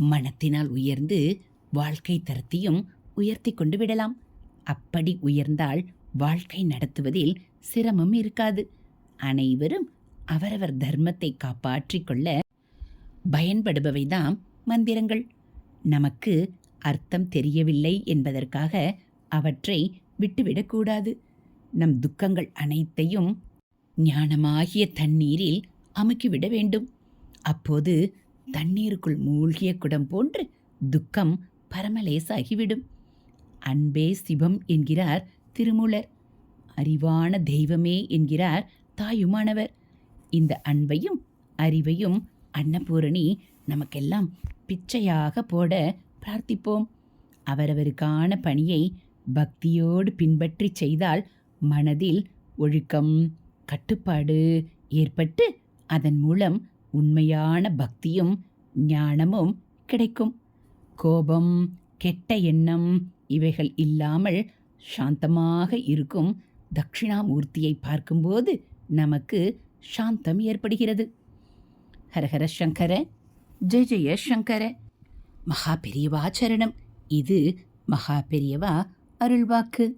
மனத்தினால் உயர்ந்து வாழ்க்கை தரத்தையும் உயர்த்தி கொண்டு விடலாம். அப்படி உயர்ந்தால் வாழ்க்கை நடத்துவதில் சிரமம் இருக்காது. அனைவரும் அவரவர் தர்மத்தை காப்பாற்றிக்கொள்ள பயன்படுபவைதான் பயன்படுபவைதாம் மந்திரங்கள். நமக்கு அர்த்தம் தெரியவில்லை என்பதற்காக அவற்றை விட்டுவிடக்கூடாது நம் துக்கங்கள் அனைத்தையும் ஞானமாகிய தண்ணீரில் அமுக்கிவிட வேண்டும். அப்போது தண்ணீருக்குள் மூழ்கிய குடம் போன்று துக்கம் பரமலேசாகிவிடும். அன்பே சிவம் என்கிறார் திருமூலர். அறிவான தெய்வமே என்கிறார் தாயுமானவர். இந்த அன்பையும் அறிவையும் அன்னபூரணி நமக்கெல்லாம் பிச்சையாக போட பிரார்த்திப்போம். அவரவருக்கான பணியை பக்தியோடு பின்பற்றி செய்தால் மனதில் ஒழுக்கம் கட்டுப்பாடு ஏற்பட்டு அதன் மூலம் உண்மையான பக்தியும் ஞானமும் கிடைக்கும். கோபம் கெட்ட எண்ணம் இவைகள் இல்லாமல் சாந்தமாக இருக்கும் தட்சிணாமூர்த்தியை பார்க்கும்போது நமக்கு சாந்தம் ஏற்படுகிறது. ஹரஹர சங்கர ஜெய ஜெய சங்கர. மகா பெரியவா சரணம். இது மகா பெரியவா அருள்வாக்கு.